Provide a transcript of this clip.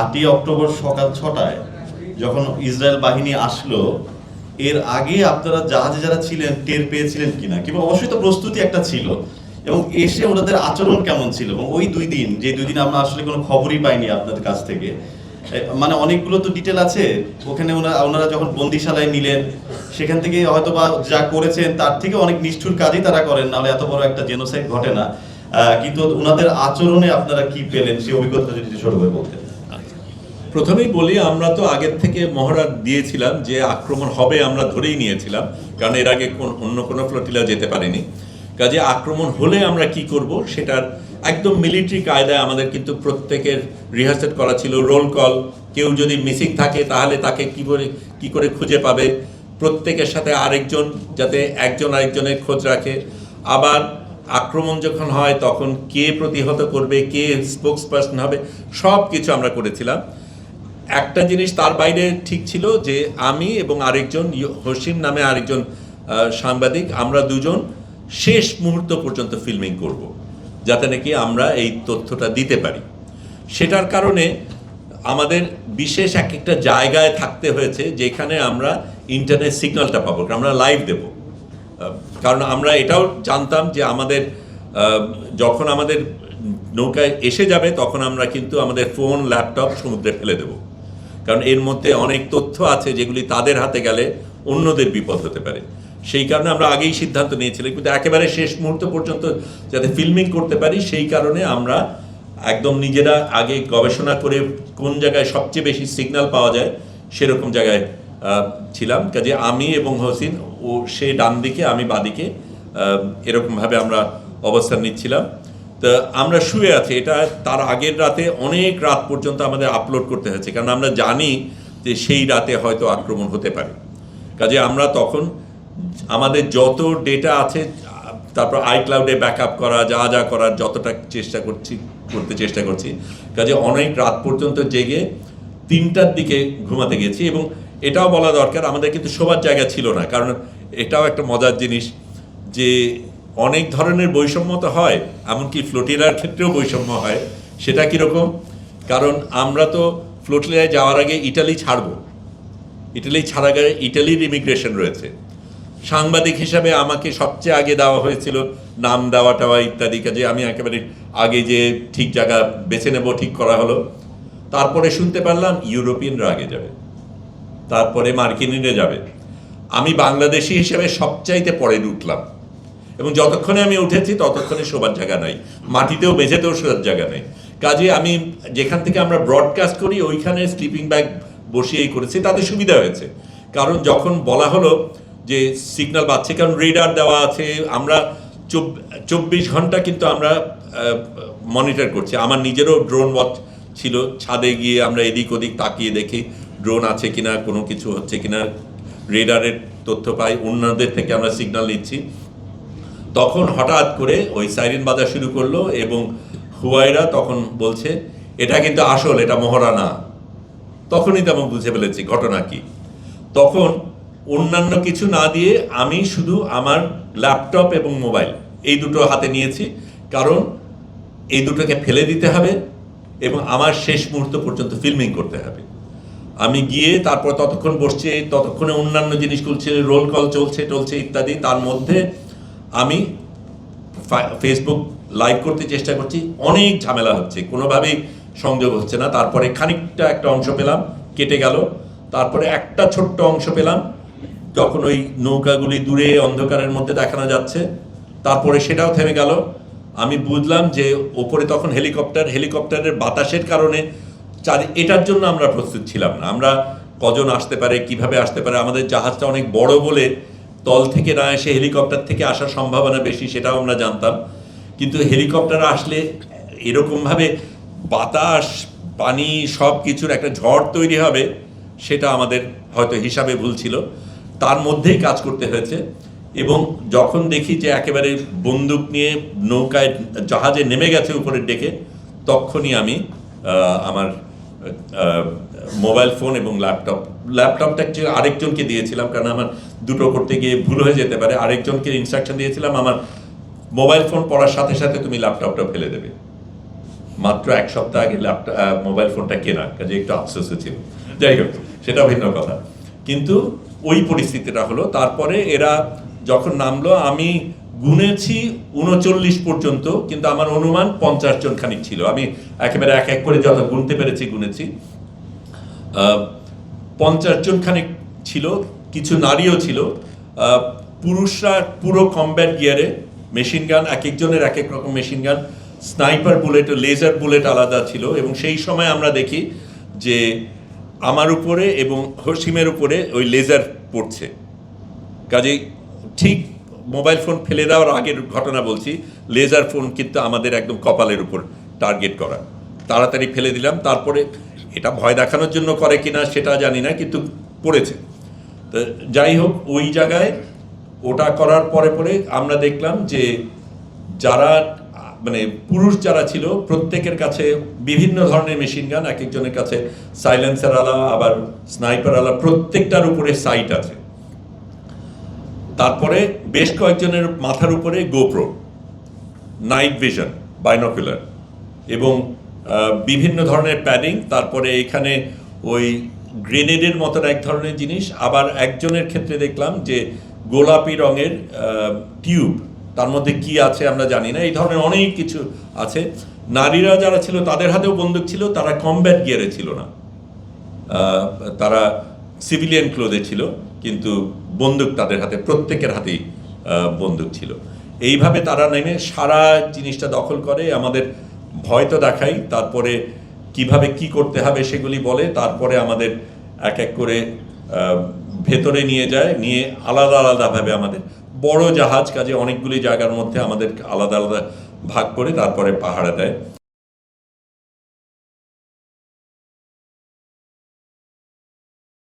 আটই অক্টোবর সকাল ছটায় যখন ইসরায়েল বাহিনী আসলো, এর আগে আপনারা জাহাজে যারা ছিলেন, টের পেয়েছিলেন কিনা? কিংবা অবশ্যই তো প্রস্তুতি একটা ছিল। এবং এসে ওনাদের আচরণ কেমন ছিল? এবং ওই দুই দিন, যে দুই দিন আমরা আসলে কোনো খবরই পাইনি আপনাদের কাছ থেকে মানে অনেকগুলো তো ডিটেল আছে। ওখানে ওনারা ওনারা যখন বন্দিশালায় নিলেন, সেখান থেকে হয়তো বা যা করেছেন, তার থেকে অনেক নিষ্ঠুর কাজই তারা করেন, নাহলে এত বড় একটা জেনোসাইড ঘটে না। কিন্তু ওনাদের আচরণে আপনারা কি পেলেন? সেই অভিজ্ঞতা যদি ছোট করে বলতেন। প্রথমেই বলি, আমরা তো আগের থেকে মহড়া দিয়েছিলাম যে আক্রমণ হবে, আমরা ধরেই নিয়েছিলাম, কারণ এর আগে কোন, অন্য কোনো ফ্লোটিলা যেতে পারেনি। কাজে আক্রমণ হলে আমরা কি করব, সেটার একদম মিলিটারি কায়দায় আমাদের কিন্তু প্রত্যেকের রিহার্সেল করা ছিল, রোল কল, কেউ যদি মিসিং থাকে তাহলে তাকে কি করে কি করে খুঁজে পাবে? প্রত্যেকের সাথে আরেকজন, যাতে একজন আরেকজনের খোঁজ রাখে। আবার আক্রমণ যখন হয়, তখন কে প্রতিহত করবে, কে স্পোক্স পার্সন হবে সব কিছু আমরা করেছিলাম। একটা জিনিস তার বাইরে ঠিক ছিল যে আমি এবং আরেকজন হসিম নামে আরেকজন সাংবাদিক, আমরা দুজন শেষ মুহূর্ত পর্যন্ত ফিল্মিং করব, যাতে নাকি আমরা এই তথ্যটা দিতে পারি। সেটার কারণে আমাদের বিশেষ এক একটা জায়গায় থাকতে হয়েছে যেখানে আমরা ইন্টারনেট সিগন্যালটা পাবো আমরা লাইভ দেবো। কারণ আমরা এটাও জানতাম যে আমাদের যখন আমাদের নৌকায় এসে যাবে, তখন আমরা কিন্তু আমাদের ফোন ল্যাপটপ সমুদ্রে ফেলে দেব। কারণ এর মধ্যে অনেক তথ্য আছে যেগুলি তাদের হাতে গেলে অন্যদের বিপদ হতে পারে। সেই কারণে আমরা আগেই সিদ্ধান্ত নিয়েছিলাম, কিন্তু একেবারে শেষ মুহূর্ত পর্যন্ত যাতে ফিল্মিং করতে পারি, সেই কারণে আমরা একদম নিজেরা আগে গবেষণা করে কোন জায়গায় সবচেয়ে বেশি সিগন্যাল পাওয়া যায় সেরকম জায়গায় ছিলাম। কাজে আমি এবং হোসিন ও সে ডান দিকে আমি বাদিকে এরকমভাবে আমরা অবস্থান নিচ্ছিলাম। তো আমরা শুয়ে আছি। এটা তার আগের রাতে অনেক রাত পর্যন্ত আমাদের আপলোড করতে হয়েছে। কারণ আমরা জানি যে সেই রাতে হয়তো আক্রমণ হতে পারে। কাজে আমরা তখন আমাদের যত ডেটা আছে, তারপর আইক্লাউডে ব্যাকআপ করা, যা যা করার যতটা চেষ্টা করছি, করতে চেষ্টা করছি। কাজে অনেক রাত পর্যন্ত জেগে তিনটার দিকে ঘুমাতে গেছি এবং এটাও বলা দরকার, আমাদের কিন্তু শোবার জায়গা ছিল না। কারণ এটাও একটা মজার জিনিস যে অনেক ধরনের বৈষম্য তো হয়, এমনকি ফ্লোটিলার ক্ষেত্রেও বৈষম্য হয়। সেটা কীরকম? কারণ আমরা তো ফ্লোটিলায় যাওয়ার আগে ইটালি ছাড়বো। ইটালি ছাড়া গেলে ইটালির ইমিগ্রেশন রয়েছে। সাংবাদিক হিসাবে আমাকে সবচেয়ে আগে দেওয়া হয়েছিল নাম দেওয়া টাওয়া ইত্যাদি কাজে। আমি একেবারে আগে যে ঠিক জায়গা বেছে নেব, ঠিক করা হলো। তারপরে শুনতে পারলাম ইউরোপিয়ানরা আগে যাবে। তারপরে মার্কিনিরা যাবে। আমি বাংলাদেশি হিসেবে সবচাইতে পরে উঠলাম। এবং যতক্ষণে আমি উঠেছি, ততক্ষণে শোবার জায়গা নাই। মাটিতেও মেঝেতেও শোবার জায়গা নেই। কাজে আমি যেখান থেকে আমরা ব্রডকাস্ট করি, ওইখানে স্লিপিং ব্যাগ বসিয়েই করেছি। তাতে সুবিধা হয়েছে। কারণ যখন বলা হলো যে সিগন্যাল পাচ্ছে কারণ রেডার দেওয়া আছে, আমরা চব্বিশ ঘণ্টা কিন্তু আমরা মনিটর করছি। আমার নিজেরও ড্রোন ওয়াচ ছিল। ছাদে গিয়ে আমরা এদিক ওদিক তাকিয়ে দেখি ড্রোন আছে কিনা, কোনো কিছু হচ্ছে কিনা রেডারের তথ্য পাই। অন্যদের থেকে আমরা সিগন্যাল নিচ্ছি। তখন হঠাৎ করে ওই সাইরেন বাজা শুরু করল এবং হুয়াইরা তখন বলছে, এটা কিন্তু আসল, এটা মহড়া না তখনই তেমন বুঝে ফেলেছি ঘটনা কি। তখন অন্যান্য কিছু না দিয়ে আমি শুধু আমার ল্যাপটপ এবং মোবাইল এই দুটো হাতে নিয়েছি, কারণ এই দুটোকে ফেলে দিতে হবে এবং আমার শেষ মুহূর্ত পর্যন্ত ফিল্মিং করতে হবে। আমি গিয়ে তারপর ততক্ষণ বসছি, ততক্ষণে অন্যান্য জিনিস চলছে রোল কল চলছে, টলছে ইত্যাদি, তার মধ্যে আমি ফেসবুক লাইভ করতে চেষ্টা করছি, অনেক ঝামেলা হচ্ছে, কোনোভাবেই সংযোগ হচ্ছে না। তারপরে খানিকটা একটা অংশ পেলাম, কেটে গেল। তারপরে একটা ছোট্ট অংশ পেলাম, যখন ওই নৌকাগুলি দূরে অন্ধকারের মধ্যে দেখানো যাচ্ছে। তারপরে সেটাও থেমে গেল। আমি বুঝলাম যে ওপরে তখন হেলিকপ্টার, হেলিকপ্টারের বাতাসের কারণে চারি, এটার জন্য আমরা প্রস্তুত ছিলাম না। আমরা কজন আসতে পারে, কীভাবে আসতে পারে, আমাদের জাহাজটা অনেক বড় বলে তল থেকে না এসে হেলিকপ্টার থেকে আসার সম্ভাবনা বেশি, সেটাও আমরা জানতাম। কিন্তু হেলিকপ্টার আসলে এরকমভাবে বাতাস, পানি সব কিছুর একটা ঝড় তৈরি হবে, সেটা আমাদের হয়তো হিসাবে ভুল ছিল। তার মধ্যেই কাজ করতে হয়েছে এবং যখন দেখি যে একেবারে বন্দুক নিয়ে নৌকায় জাহাজে নেমে গেছে উপরের ডেকে, তখনই আমি আমার মোবাইল ফোন এবং ল্যাপটপ ল্যাপটপটা actually আরেকজনকে দিয়েছিলাম, কারণ আমার দুটো করতে গিয়ে ভুল হয়ে যেতে পারে। আরেকজনকে ইনস্ট্রাকশন দিয়েছিলাম, আমার মোবাইল ফোন পড়ার সাথে সাথে তুমি ল্যাপটপটা ফেলে দেবে। মাত্র এক সপ্তাহ আগে ল্যাপটপ মোবাইল ফোনটা কেনা, কাজে একটু আফসোসও ছিল। যাই হোক, সেটা ভিন্ন কথা। কিন্তু ওই পরিস্থিতিটা হলো, তারপরে এরা যখন নামলো, আমি গুনেছি উনচল্লিশ পর্যন্ত, কিন্তু আমার অনুমান পঞ্চাশ জন খানিক ছিল। আমি একেবারে এক এক করে যত গুনতে পেরেছি, গুনেছি। পঞ্চাশ জন ছিল, কিছু নারীও ছিল। পুরুষরা পুরো কমব্যাট গিয়ারে মেশিন গান এক একজনের এক এক রকম machine gun sniper bullet laser bullet আলাদা ছিল এবং সেই সময় আমরা দেখি যে আমার উপরে এবং হসিমের উপরে ওই লেজার পড়ছে। কাজেই ঠিক মোবাইল ফোন ফেলে দেওয়ার আগের ঘটনা বলছি লেজার ফোন কিন্তু আমাদের একদম কপালের উপর টার্গেট করা। তাড়াতাড়ি ফেলে দিলাম, তারপরে এটা ভয় দেখানোর জন্য করে কিনা সেটা জানি না, কিন্তু পড়েছে। তো যাই হোক, ওই জায়গায় ওটা করার পরে পরে আমরা দেখলাম যে যারা মানে পুরুষ যারা ছিল, প্রত্যেকের কাছে বিভিন্ন ধরনের মেশিন গান, এক একজনের কাছে সাইলেন্সার আলা, আবার স্নাইপার আলা, প্রত্যেকটার উপরে সাইট আছে। তারপরে বেশ কয়েকজনের মাথার উপরে গোপ্রো নাইট ভিশন, বাইনোকুলার এবং বিভিন্ন ধরনের প্যাডিং তারপরে এখানে ওই গ্রেনেডের মতন এক ধরনের জিনিস। আবার একজনের ক্ষেত্রে দেখলাম যে গোলাপি রঙের টিউব তার মধ্যে কি আছে আমরা জানি না। এই ধরনের অনেক কিছু আছে। নারীরা যারা ছিল, তাদের হাতেও বন্দুক ছিল, তারা কমব্যাট গিয়ারে ছিল না। তারা সিভিলিয়ান ক্লোদে ছিল, কিন্তু বন্দুক তাদের হাতে, প্রত্যেকের হাতেই বন্দুক ছিল। এইভাবে তারা নেমে সারা জিনিসটা দখল করে। আমাদের ভয় তো দেখাই, তারপরে কীভাবে কি করতে হবে সেগুলি বলে, তারপরে আমাদের এক এক করে ভেতরে নিয়ে যায়, নিয়ে আলাদা আলাদাভাবে আমাদের বড় জাহাজ, কাজে অনেকগুলি জায়গার মধ্যে আমাদের আলাদা আলাদা ভাগ করে তারপরে পাহারা দেয়।